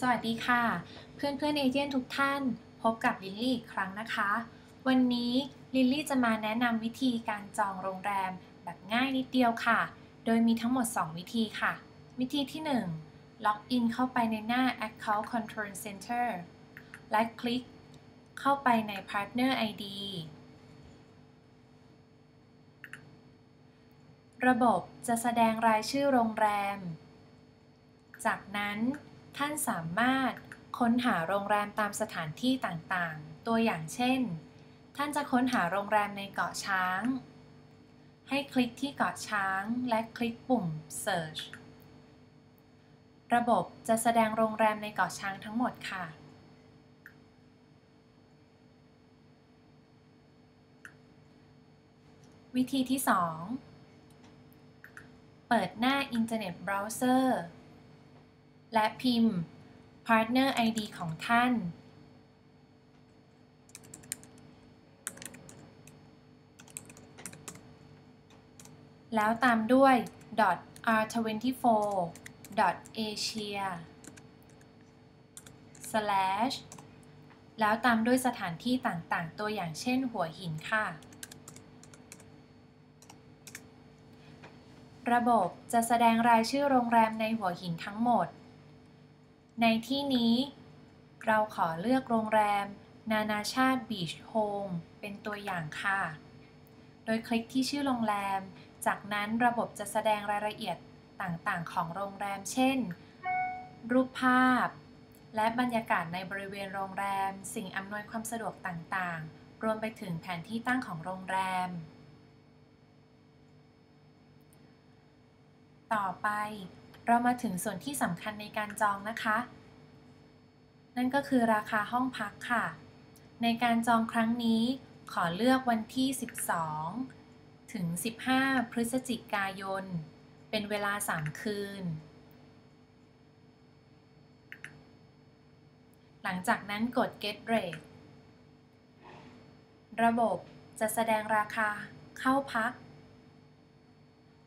สวัสดีค่ะ เพื่อนเพื่อนเอเจนต์ทุกท่าน พบกับลิลลี่อีกครั้งนะคะ วันนี้ลิลลี่จะมาแนะนำวิธีการจองโรงแรมแบบง่ายนิดเดียวค่ะ โดยมีทั้งหมด 2 วิธีค่ะ วิธีที่ 1 ล็อกอินเข้าไปในหน้า Account Control Center และคลิกเข้าไปใน Partner ID ระบบจะแสดงรายชื่อโรงแรม จากนั้น ท่านสามารถค้นหาโรงแรมตามสถานที่ต่างๆ ตัวอย่างเช่น ท่านจะค้นหาโรงแรมในเกาะช้าง ให้คลิกที่เกาะช้างและคลิกปุ่ม Search ระบบจะแสดงโรงแรมในเกาะช้างทั้งหมดค่ะ วิธีที่ 2 เปิดหน้าอินเทอร์เน็ตเบราว์เซอร์ และพิมพ์ Partner ID ของท่าน แล้วตามด้วย r24 asia slash แล้วตามด้วยสถานที่ต่างๆ ตัวอย่างเช่นหัวหินค่ะ ระบบจะแสดงรายชื่อโรงแรมในหัวหินทั้งหมด ในที่นี้ เราขอเลือกโรงแรม นานาชาติบีชโฮมเป็นตัวอย่างค่ะ โดยคลิกที่ชื่อโรงแรม จากนั้นระบบจะแสดงรายละเอียดต่างๆ ของโรงแรม เช่น รูปภาพ และบรรยากาศในบริเวณโรงแรม สิ่งอำนวยความสะดวกต่างๆ รวมไปถึงแผนที่ตั้งของโรงแรม ต่อไป เรามาถึงส่วนที่สำคัญในการจองนะคะ นั่นก็คือราคาห้องพักค่ะ ในการจองครั้งนี้ขอเลือกวันที่ 12 ถึง 15 พฤศจิกายน เป็นเวลา 3 คืน หลังจากนั้นกด get rate ระบบจะแสดงราคาเข้าพัก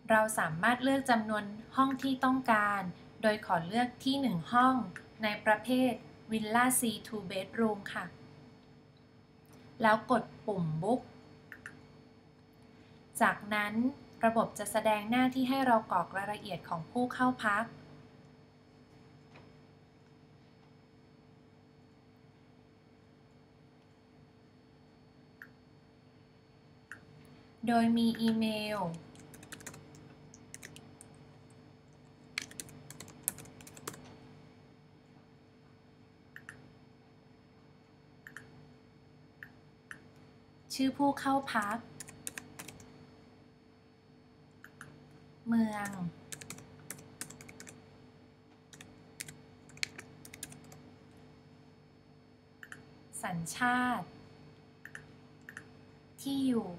เราสามารถเลือกจำนวนห้องที่ต้องการ โดยขอเลือกที่ 1 ห้อง ในประเภทวิลล่า C2 bedroom ค่ะ แล้วกดปุ่ม book จากนั้นระบบจะแสดงหน้าที่ให้เรากรอกรายละเอียดของผู้เข้าพัก โดยมีอีเมล ชื่อผู้เข้าพัก เมือง สัญชาติ ที่อยู่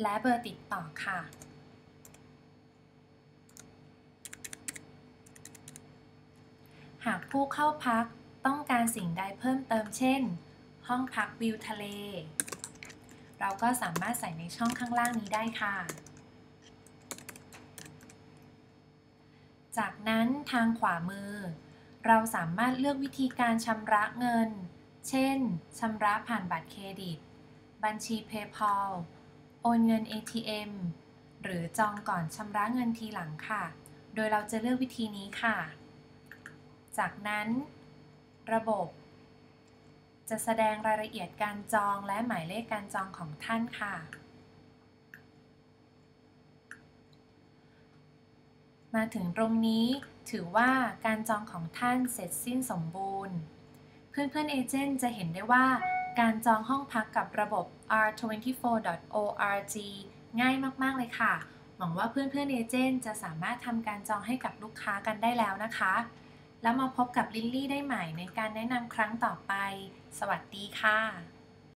และเบอร์ติดต่อค่ะหากผู้เข้าพักต้องการสิ่งใดเพิ่มเติมเช่น ห้องพักวิวทะเล เราก็สามารถใส่ในช่องข้างล่างนี้ได้ค่ะ จากนั้นทางขวามือ เราสามารถเลือกวิธีการชำระเงิน เช่นชำระผ่านบัตรเครดิต บัญชี PayPal โอนเงิน ATM หรือจองก่อนชำระเงินทีหลังค่ะ โดยเราจะเลือกวิธีนี้ค่ะ จากนั้น ระบบ จะแสดงรายละเอียดการจองและหมายเลขการจองของท่านค่ะ มาถึงตรงนี้ถือว่าการจองของท่านเสร็จสิ้นสมบูรณ์ เพื่อนๆเอเจนต์จะเห็นได้ว่าการจองห้องพักกับระบบ r24.org ง่ายมาก ๆ เลยค่ะ หวังว่าเพื่อนๆเอเจนต์จะสามารถทำการจองให้กับลูกค้ากันได้แล้วนะคะ แล้วมาพบกับลิลลี่ได้ใหม่ในการแนะนำครั้งต่อไป สวัสดีค่ะ